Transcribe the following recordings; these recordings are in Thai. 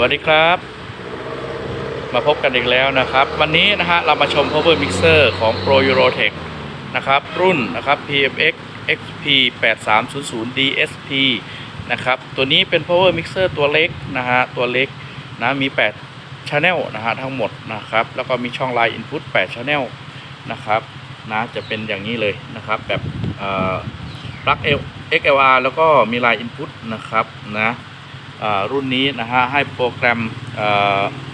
วัสดีครับ มาพบกันอีกแล้วนะครับ วันนี้นะฮะเรามาชม power mixer ของ Pro Eurotech นะครับ รุ่นนะครับ PMX XP 8300 DSP นะครับ ตัวนี้เป็น power mixer ตัวเล็กนะฮะ ตัวเล็กนะมี 8 channel นะฮะทั้งหมดนะครับ แล้วก็มีช่อง line input 8 channel นะครับนะจะเป็นอย่างนี้เลยนะครับ แบบปลั๊ก XLR แล้วก็มี line input นะครับนะ รุ่นนี้นะฮะให้โปรแกรมเ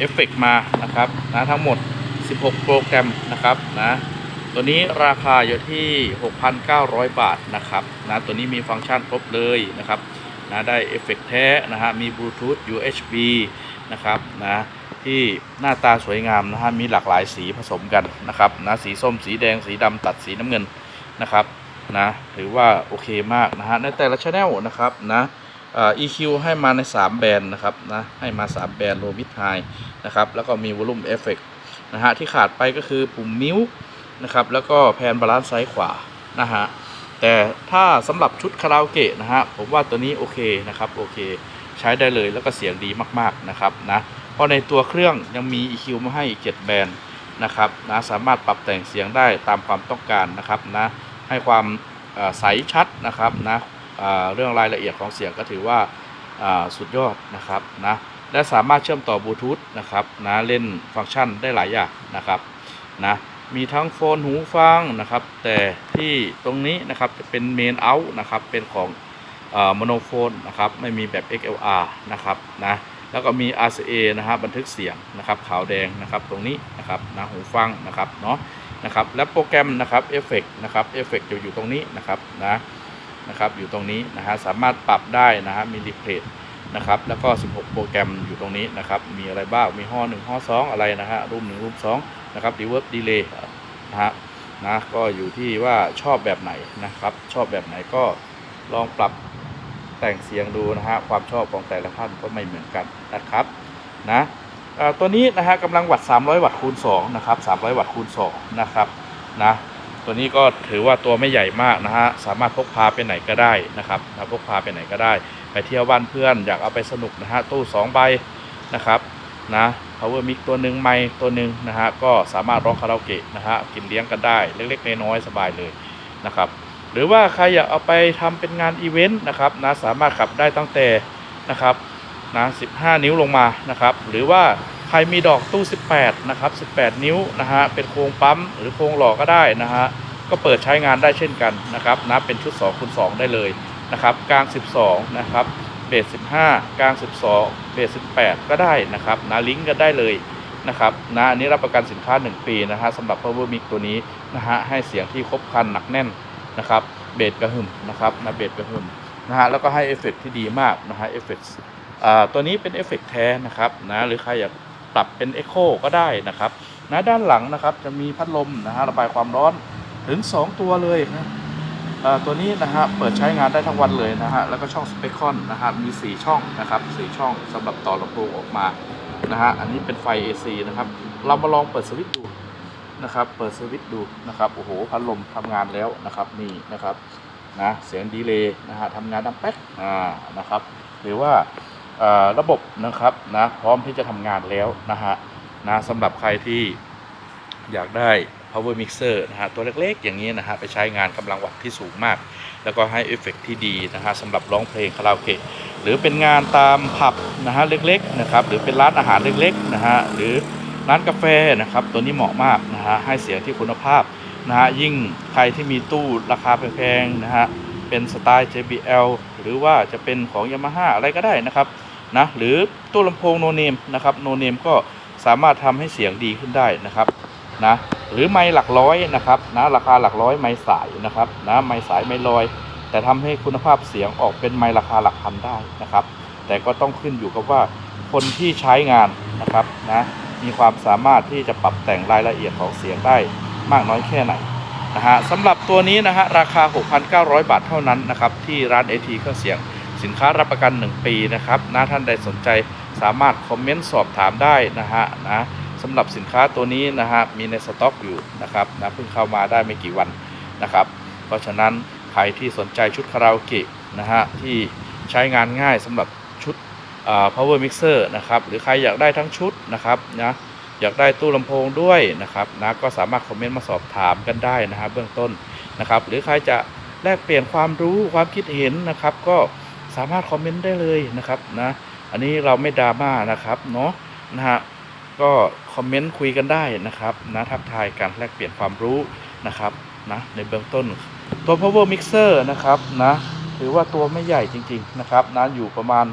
อฟเฟกมานะครับนะทั้งหมด 16 โปรแกรมนะครับนะตัวนี้ราคาอยู่ที่ 6,900 บาทนะครับนะตัวนี้มีฟังก์ชันครบเลยนะครับนะได้เอฟเฟกแท้นะฮะมีบลูทูธ USB นะครับนะที่หน้าตาสวยงามนะฮะมีหลากหลายสีผสมกันนะครับนะสีส้มสีแดงสีดำตัดสีน้ำเงินนะครับนะถือว่าโอเคมากนะฮะในแต่ละช anel นะครับนะ EQ ให้มาใน 3 แบนด์นะครับนะให้มา 3 แบนด์ low mid high นะครับแล้วก็มี volume effect นะฮะที่ขาดไปก็คือปุ่มมิวนะครับแล้วก็แพนบาลานซ์ซ้ายขวานะฮะแต่ถ้าสำหรับชุดคาราโอเกะนะฮะผมว่าตัวนี้โอเคนะครับโอเค ใช้ได้เลยแล้วก็เสียงดีมากๆนะครับนะเพราะในตัวเครื่องยังมี EQ มาให้อีก7แบนด์นะครับนะสามารถปรับแต่งเสียงได้ตามความต้องการนะครับนะให้ความใสชัดนะครับนะ เรื่องรายละเอียดของเสียงก็ถือว่าสุดยอดนะครับนะและสามารถเชื่อมต่อบลูทูธนะครับนะเล่นฟังก์ชันได้หลายอย่างนะครับนะมีทั้งโฟนหูฟังนะครับ แต่ที่ตรงนี้นะครับจะเป็นเมนเอาท์นะครับเป็นของโมโนโฟนนะครับไม่มีแบบ XLR นะครับนะแล้วก็มี RCA นะฮะบันทึกเสียงนะครับขาวแดงนะครับตรงนี้นะครับนะหูฟังนะครับเนาะนะครับและโปรแกรมนะครับเอฟเฟกนะครับเอฟเฟกจะอยู่ตรงนี้นะครับนะ นะครับอยู่ตรงนี้นะฮะสามารถปรับได้นะฮะมีรีเพลทนะครับแล้วก็ 16 โปรแกรมอยู่ตรงนี้นะครับมีอะไรบ้างมีห้อ1ห้อ2 อะไรนะฮะรูม1รูม2นะครับดีเวิร์บดีเลย์นะฮะนะก็อยู่ที่ว่าชอบแบบไหนนะครับ ชอบแบบไหนก็ลองปรับแต่งเสียงดูนะฮะความชอบของแต่ละท่านก็ไม่เหมือนกันนะครับนะตัวนี้นะฮะกำลังวัตต์300 วัตต์คูณ2นะครับ300 วัตต์คูณ2นะครับนะ ตัวนี้ก็ถือว่าตัวไม่ใหญ่มากนะฮะสามารถพกพาไปไหนก็ได้นะครับนะพกพาไปไหนก็ได้ ไปเที่ยวบ้านเพื่อนอยากเอาไปสนุกนะฮะตู้2ใบนะครับนะ power mic ตัวหนึ่งไมค์ตัวหนึ่งนะฮะก็สามารถร้องคาราโอเกะนะฮะกินเลี้ยงกันได้เล็กๆน้อยๆสบายเลยนะครับหรือว่าใครอยากเอาไปทำเป็นงานอีเวนต์นะครับนะสามารถขับได้ตั้งแต่นะครับนะ15 นิ้วลงมานะครับ หรือว่า ใครมีดอกตู้ 18 นะครับ 18 นิ้วนะฮะ เป็นโครงปั๊มหรือโครงหล่อก็ได้นะฮะ ก็เปิดใช้งานได้เช่นกันนะครับนะเป็นชุด2คูณ2ได้เลยนะครับ กลาง 12 นะครับ เบส 15 กลาง 12 เบส 18 ก็ได้นะครับนะลิงก์กันได้เลยนะครับนะอันนี้รับประกันสินค้า 1 ปีนะฮะสำหรับ Power Mic ตัวนี้นะฮะ ให้เสียงที่ครบครันหนักแน่นนะครับ เบสกระหึ่มนะครับนะเบสกระหึ่มนะฮะ แล้วก็ให้เอฟเฟกต์ที่ดีมากนะฮะ เอฟเฟกต์อ่าตัวนี้เป็นเอฟเฟกต์แท้นะครับนะ หรือใครอยาก ปรับเป็น Echo ก็ได้นะครับนะด้านหลังนะครับจะมีพัดลมนะฮะระบายความร้อนถึง 2 ตัวเลยนะตัวนี้นะฮะเปิดใช้งานได้ทั้งวันเลยนะฮะแล้วก็ช่องสเปคคอนนะฮะมี 4 ช่องนะครับ4ช่องสำหรับต่อลำโพงออกมานะฮะอันนี้เป็นไฟ AC นะครับเรามาลองเปิดสวิตช์ดูนะครับเปิดสวิตช์ดูนะครับโอ้โหพัดลมทำงานแล้วนะครับนี่นะครับนะเสียงดีเลย์นะฮะทำงานดังแป๊กอ่านะครับหรือว่า ระบบนะครับนะพร้อมที่จะทำงานแล้วนะฮะนะสำหรับใครที่อยากได้ power mixer นะฮะตัวเล็กๆ อย่างนี้นะฮะไปใช้งานกำลังวัตต์ที่สูงมาก แล้วก็ให้เอฟเฟกต์ที่ดีนะฮะสำหรับร้องเพลงคาราโอเกะหรือเป็นงานตามผับนะฮะเล็กๆนะครับหรือเป็นร้านอาหารเล็กๆนะฮะหรือร้านกาแฟนะครับตัวนี้เหมาะมากนะฮะให้เสียงที่คุณภาพนะฮะยิ่งใครที่มีตู้ราคาแพงๆนะฮะเป็นสไตล์ JBL หรือว่าจะเป็นของ Yamaha อะไรก็ได้นะครับ นะหรือตู้ลำโพงโนเนมนะครับโนเนมก็สามารถทำให้เสียงดีขึ้นได้นะครับนะหรือไม้หลักร้อยนะครับนะราคาหลักร้อยไม้สายนะครับนะไม้สายไม้ลอย แต่ทำให้คุณภาพเสียงออกเป็นไม้ราคาหลักพันได้นะครับ แต่ก็ต้องขึ้นอยู่กับว่าคนที่ใช้งานนะครับนะมีความสามารถที่จะปรับแต่งรายละเอียดของเสียงได้มากน้อยแค่ไหนนะฮะสำหรับตัวนี้นะฮะราคา 6,900 บาทเท่านั้นนะครับที่ร้าน AT เครื่องเสียง สินค้ารับประกัน 1 ปีนะครับนะท่านใดสนใจสามารถคอมเมนต์สอบถามได้นะฮะนะสำหรับสินค้าตัวนี้นะฮะมีในสต็อกอยู่นะครับนะเพิ่งเข้ามาได้ไม่กี่วันนะครับ เพราะฉะนั้นใครที่สนใจชุดคาราโอเกะนะฮะที่ใช้งานง่ายสำหรับชุดอ่า power mixer นะครับหรือใครอยากได้ทั้งชุดนะครับนะอยากได้ตู้ลำโพงด้วยนะครับนะก็สามารถคอมเมนต์มาสอบถามกันได้นะครับเบื้องต้นนะครับ หรือใครจะแลกเปลี่ยนความรู้ความคิดเห็นนะครับ ก็ สามารถคอมเมนต์ได้เลยนะครับนะอันนี้เราไม่ดราม่านะครับเนาะนะฮะก็คอมเมนต์คุยกันได้นะครับนะทักทายกันแลกเปลี่ยนความรู้นะครับนะในเบื้องต้นตัว power mixer นะครับนะถือว่าตัวไม่ใหญ่จริง ๆ นะครับนะอยู่ประมาณ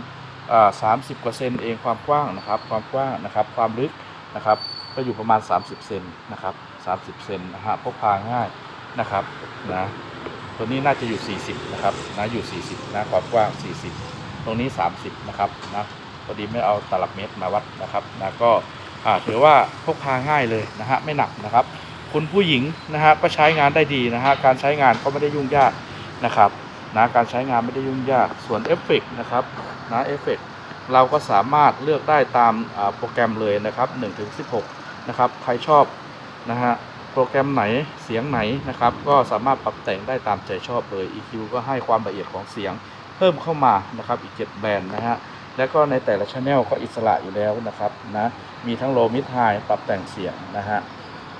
อ่า30กว่าเซนเองความกว้างนะครับ ความกว้างนะครับ ความลึกนะครับ ก็อยู่ประมาณ 30 เซนนะครับ 30 เซนนะฮะพกพาง่ายนะครับนะ ตัวนี้น่าจะอยู่ 40 นะครับนะอยู่ 40 นะความกว้าง 40 ตรงนี้ 30 นะครับนะพอดีไม่เอาตลับเมตรมาวัดนะครับนะก็อ่าถือว่าพกพาง่ายเลยนะฮะไม่หนักนะครับ คุณผู้หญิงนะฮะก็ใช้งานได้ดีนะฮะการใช้งานก็ไม่ได้ยุ่งยากนะครับนะการใช้งานไม่ได้ยุ่งยากส่วนเอฟเฟกต์นะครับนะเอฟเฟกต์เราก็สามารถเลือกได้ตามโปรแกรมเลยนะครับ1-16 นะครับใครชอบนะฮะ โปรแกรมไหนเสียงไหนนะครับ ก็สามารถปรับแต่งได้ตามใจชอบเลย EQ ก็ให้ความละเอียดของเสียงเพิ่มเข้ามานะครับอีก 7 แบนด์นะฮะแล้วก็ในแต่ละช anel ก็อิสระอยู่แล้วนะครับนะมีทั้ง low mid high ปรับแต่งเสียงนะฮะ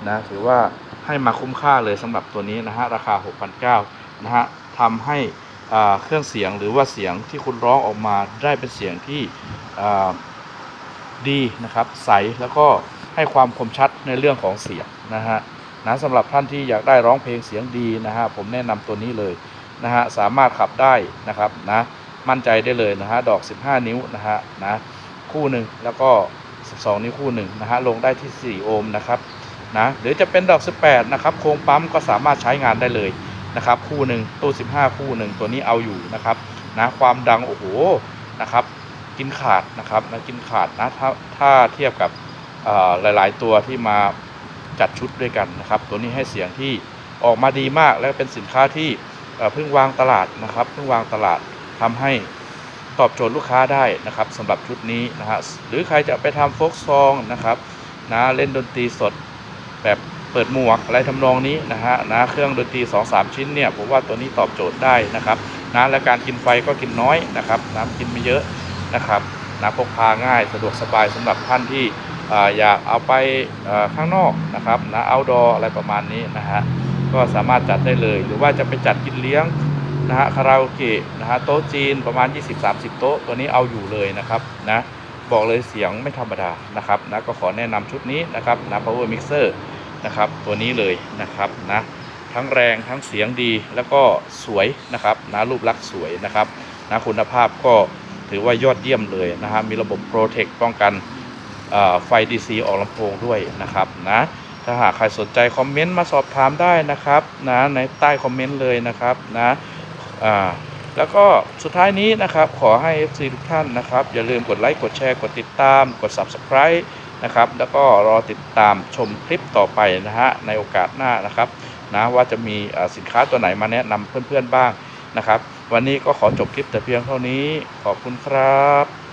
นะถือว่าให้มาคุ้มค่าเลยสำหรับตัวนี้นะฮะราคา 6,900นะฮะทำให้อ่าเครื่องเสียงหรือว่าเสียงที่คุณร้องออกมาได้เป็นเสียงที่อ่าดีนะครับใสแล้วก็ให้ความคมชัดในเรื่องของเสียงนะฮะ นะสำหรับท่านที่อยากได้ร้องเพลงเสียงดีนะฮะผมแนะนำตัวนี้เลยนะฮะสามารถขับได้นะครับนะมั่นใจได้เลยนะฮะดอก 15 นิ้วนะฮะนะคู่หนึ่งแล้วก็ 12 นิ้วคู่หนึ่งนะฮะลงได้ที่ 4 โอห์มนะครับนะหรือจะเป็นดอก 18 นะครับโครงปั๊มก็สามารถใช้งานได้เลยนะครับคู่หนึ่งตู้ 15 คู่หนึ่งตัวนี้เอาอยู่นะครับนะความดังโอ้โหนะครับกินขาดนะครับนะกินขาดนะถ้าถ้าเทียบกับหลาย ๆ ตัวที่มา จัดชุดด้วยกันนะครับ ตัวนี้ให้เสียงที่ออกมาดีมากและเป็นสินค้าที่เพิ่งวางตลาดนะครับเพิ่งวางตลาดทำให้ตอบโจทย์ลูกค้าได้นะครับสำหรับชุดนี้นะฮะหรือใครจะไปทำโฟกซองนะครับนะเล่นดนตรีสดแบบเปิดหมวกอะไรทำนองนี้นะฮะนะเครื่องดนตรี 2-3 ชิ้นเนี่ยผมว่าตัวนี้ตอบโจทย์ได้นะครับนะและการกินไฟก็กินน้อยนะครับน้ำกินไม่เยอะนะครับนะพกพาง่ายสะดวกสบายสำหรับท่านที่ อยากเอาไปข้างนอกนะครับนะเอาดออะไรประมาณนี้นะฮะก็สามารถจัดได้เลย หรือว่าจะไปจัดกินเลี้ยงนะฮะคาราโอเกะนะฮะโต๊ะจีนประมาณ 20-30 โต๊ะตัวนี้เอาอยู่เลยนะครับนะบอกเลยเสียงไม่ธรรมดานะครับนะก็ขอแนะนำชุดนี้นะครับนะ power mixer นะครับตัวนี้เลยนะครับนะทั้งแรงทั้งเสียงดีแล้วก็สวยนะครับนะรูปลักษณ์สวยนะครับนะคุณภาพก็ถือว่ายอดเยี่ยมเลยนะฮะมีระบบ Protect ป้องกัน ไฟ DC ออกลำโพงด้วยนะครับนะถ้าหากใครสนใจคอมเมนต์มาสอบถามได้นะครับนะในใต้คอมเมนต์เลยนะครับนะอ่าแล้วก็สุดท้ายนี้นะครับขอให้ FC ทุกท่านนะครับ อย่าลืมกดไลค์กดแชร์กดติดตาม กด Subscribe นะครับ แล้วก็รอติดตามชมคลิปต่อไปนะฮะในโอกาสหน้านะครับนะว่าจะมีสินค้าตัวไหนมาแนะนำเพื่อนๆบ้างนะครับ วันนี้ก็ขอจบคลิปแต่เพียงเท่านี้ขอบคุณครับ